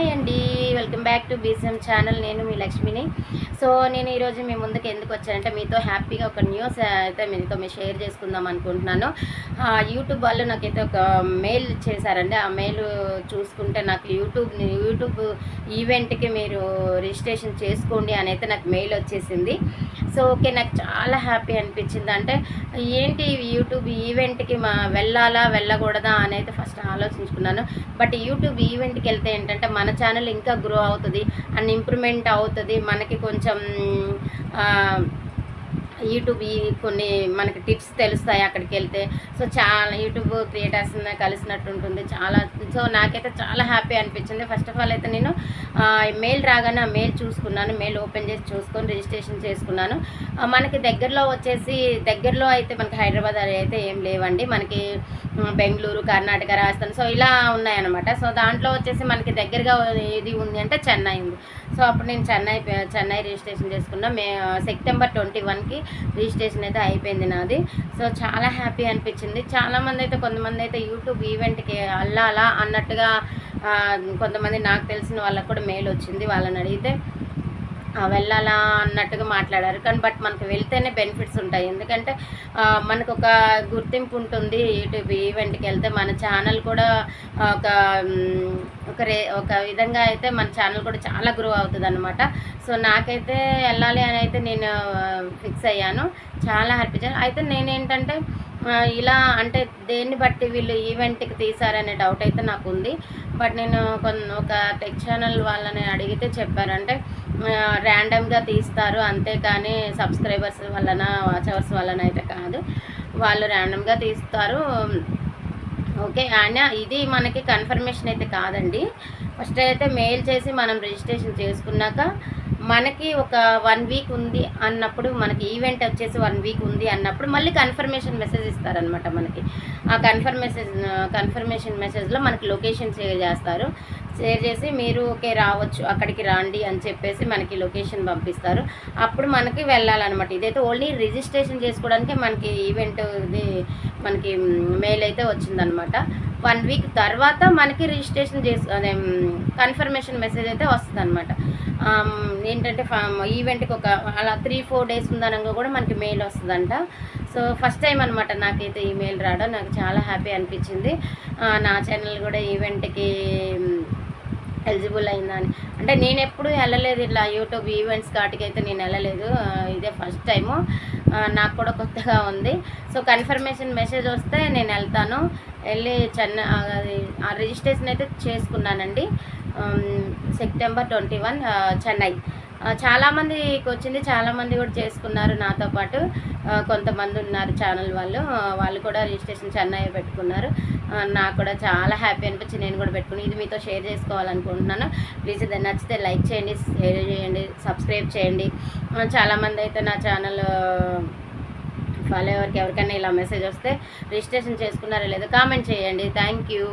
Hi అండి. Welcome back to BCM channel. నేను మీ లక్ష్మిని. సో నేను ఈరోజు మీ ముందుకు ఎందుకు వచ్చానంటే మీతో హ్యాపీగా ఒక న్యూస్ అయితే మీతో మీ షేర్ చేసుకుందాం అనుకుంటున్నాను. ఆ, యూట్యూబ్ వాళ్ళు నాకైతే ఒక మెయిల్ చేశారండి. ఆ మెయిల్ చూసుకుంటే నాకు యూట్యూబ్ యూట్యూబ్ ఈవెంట్కి మీరు రిజిస్ట్రేషన్ చేసుకోండి అని అయితే నాకు మెయిల్ వచ్చేసింది. సో ఓకే నాకు చాలా హ్యాపీ అనిపించింది. అంటే ఏంటి యూట్యూబ్ ఈవెంట్కి మా వెళ్ళాలా వెళ్ళకూడదా అని అయితే ఫస్ట్ ఆలోచించుకున్నాను. బట్ యూట్యూబ్ ఈవెంట్కి వెళ్తే ఏంటంటే మన ఛానల్ ఇంకా గ్రో అవుతుంది అండ్ ఇంప్రూవ్మెంట్ అవుతుంది. మనకి కొంచెం యూట్యూబ్ ఈ కొన్ని మనకి టిప్స్ తెలుస్తాయి అక్కడికి వెళ్తే. సో చాలా యూట్యూబ్ క్రియేటర్స్ కలిసినట్టు ఉంటుంది. చాలా సో నాకైతే చాలా హ్యాపీ అనిపించింది. ఫస్ట్ ఆఫ్ ఆల్ అయితే నేను మెయిల్ రాగానే ఆ మెయిల్ చూసుకున్నాను. మెయిల్ ఓపెన్ చేసి చూసుకొని రిజిస్ట్రేషన్ చేసుకున్నాను. మనకి దగ్గరలో వచ్చేసి దగ్గరలో అయితే మనకి హైదరాబాద్ అయితే ఏం లేవండి. మనకి బెంగళూరు కర్ణాటక రాజస్థాన్ సో ఇలా ఉన్నాయన్నమాట. సో దాంట్లో వచ్చేసి మనకి దగ్గరగా ఏది ఉంది అంటే చెన్నై ఉంది. సో అప్పుడు నేను చెన్నై చెన్నై రిజిస్ట్రేషన్ చేసుకున్నా. మే సెప్టెంబర్ ట్వంటీ వన్కి రిజిస్ట్రేషన్ అయితే అయిపోయింది నాది. సో చాలా హ్యాపీ అనిపించింది. చాలామంది అయితే కొంతమంది అయితే యూట్యూబ్ ఈవెంట్కి అల్లాలా అన్నట్టుగా కొంతమంది నాకు తెలిసిన వాళ్ళకు కూడా మెయిల్ వచ్చింది వాళ్ళని అడిగితే. వెళ్ళాలా అన్నట్టుగా మాట్లాడారు. కానీ బట్ మనకు వెళ్తేనే బెనిఫిట్స్ ఉంటాయి. ఎందుకంటే మనకు ఒక గుర్తింపు ఉంటుంది యూట్యూబ్ ఈవెంట్కి వెళ్తే మన ఛానల్ కూడా ఒక ఒక రే ఒక విధంగా అయితే మన ఛానల్ కూడా చాలా గ్రో అవుతుంది అనమాట సో నాకైతే వెళ్ళాలి అని అయితే నేను ఫిక్స్ అయ్యాను. చాలా హ్యాపీ అయితే నేనేంటంటే ఇలా అంటే దేన్ని బట్టి వీళ్ళు ఈవెంట్కి తీసారనే డౌట్ అయితే నాకు ఉంది బట్ నేను కొన్ని ఒక టెక్ ఛానల్ వాళ్ళని అడిగితే చెప్పారంటే ర్యాండమ్గా తీస్తారు అంతేకాని సబ్స్క్రైబర్స్ వలన వాచవర్స్ వలన అయితే కాదు. వాళ్ళు ర్యాండమ్గా తీస్తారు. ఓకే అయినా ఇది మనకి కన్ఫర్మేషన్ అయితే కాదండి. ఫస్ట్ అయితే మెయిల్ చేసి మనం రిజిస్ట్రేషన్ చేసుకున్నాక మనకి ఒక వన్ వీక్ ఉంది అన్నప్పుడు మనకి ఈవెంట్ వచ్చేసి వన్ వీక్ ఉంది అన్నప్పుడు మళ్ళీ కన్ఫర్మేషన్ మెసేజ్ ఇస్తారనమాట మనకి. ఆ కన్ఫర్మేషన్ కన్ఫర్మేషన్ మెసేజ్లో మనకి లొకేషన్ షేర్ చేస్తారు. షేర్ చేసి మీరు ఓకే రావచ్చు అక్కడికి రండి అని చెప్పేసి మనకి లొకేషన్ పంపిస్తారు. అప్పుడు మనకి వెళ్ళాలన్నమాట. ఇదైతే ఓన్లీ రిజిస్ట్రేషన్ చేసుకోవడానికి మనకి ఈవెంట్ ఇది మనకి మెయిల్ అయితే వచ్చిందనమాట వన్ వీక్ తర్వాత మనకి రిజిస్ట్రేషన్ చేసు అదే కన్ఫర్మేషన్ మెసేజ్ అయితే వస్తుంది అనమాట ఏంటంటే ఈవెంట్కి ఒక అలా త్రీ ఫోర్ డేస్ ఉందనగా కూడా మనకి మెయిల్ వస్తుందంట. సో ఫస్ట్ టైం అనమాట నాకైతే ఈ మెయిల్ రావడం. నాకు చాలా హ్యాపీ అనిపించింది. నా ఛానల్ కూడా ఈవెంట్కి ఎలిజిబుల్ అయిందని. అంటే నేను ఎప్పుడు వెళ్ళలేదు ఇట్లా యూట్యూబ్ ఈవెంట్స్ కాటికి అయితే నేను వెళ్ళలేదు. ఇదే ఫస్ట్ టైము నాకు కూడా కొత్తగా ఉంది. సో కన్ఫర్మేషన్ మెసేజ్ వస్తే నేను వెళ్తాను. వెళ్ళి చెన్నై ఆ, అది రిజిస్ట్రేషన్ అయితే చేసుకున్నానండి. September twenty one Chennai. చాలామందికి వచ్చింది చాలామంది కూడా చేసుకున్నారు నాతో పాటు. కొంతమంది ఉన్నారు ఛానల్ వాళ్ళు. వాళ్ళు కూడా రిజిస్ట్రేషన్ చెన్నై పెట్టుకున్నారు. నాకు కూడా చాలా హ్యాపీ అనిపించి నేను కూడా పెట్టుకుని. ఇది మీతో షేర్ చేసుకోవాలనుకుంటున్నాను. ప్లీజ్ ఇది నచ్చితే లైక్ చేయండి షేర్ చేయండి సబ్స్క్రైబ్ చేయండి. చాలామంది అయితే నా ఛానల్ ఫాలో ఎవరికి ఎవరికైనా ఇలా మెసేజ్ వస్తే రిజిస్ట్రేషన్ చేసుకున్నారో లేదో కామెంట్ చేయండి. Thank you.